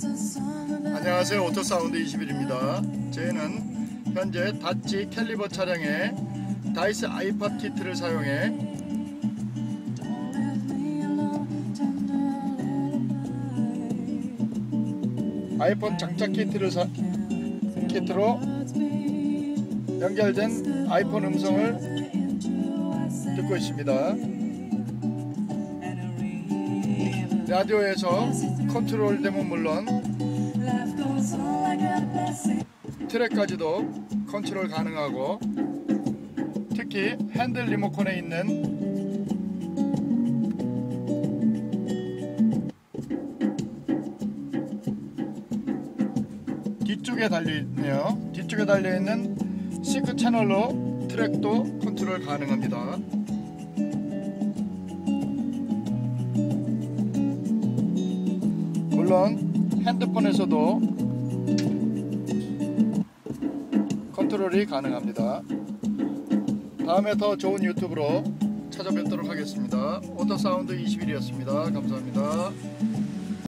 안녕하세요. 오토사운드 21입니다. 저희는 현재 다치 캘리버 차량에 다이스 아이팟 키트를 사용해 아이폰 장착 키트를 사, 키트로 연결된 아이폰 음성을 듣고 있습니다 라디오에서 컨트롤 되면 물론 트랙까지도 컨트롤 가능하고 특히 핸들 리모컨에 있는 뒤쪽에 달려있네요. 뒤쪽에 달려있는 시크 채널로 트랙도 컨트롤 가능합니다 물론 핸드폰에서도 컨트롤이 가능합니다. 다음에 더 좋은 유튜브로 찾아뵙도록 하겠습니다. 오토사운드 21이었습니다. 감사합니다.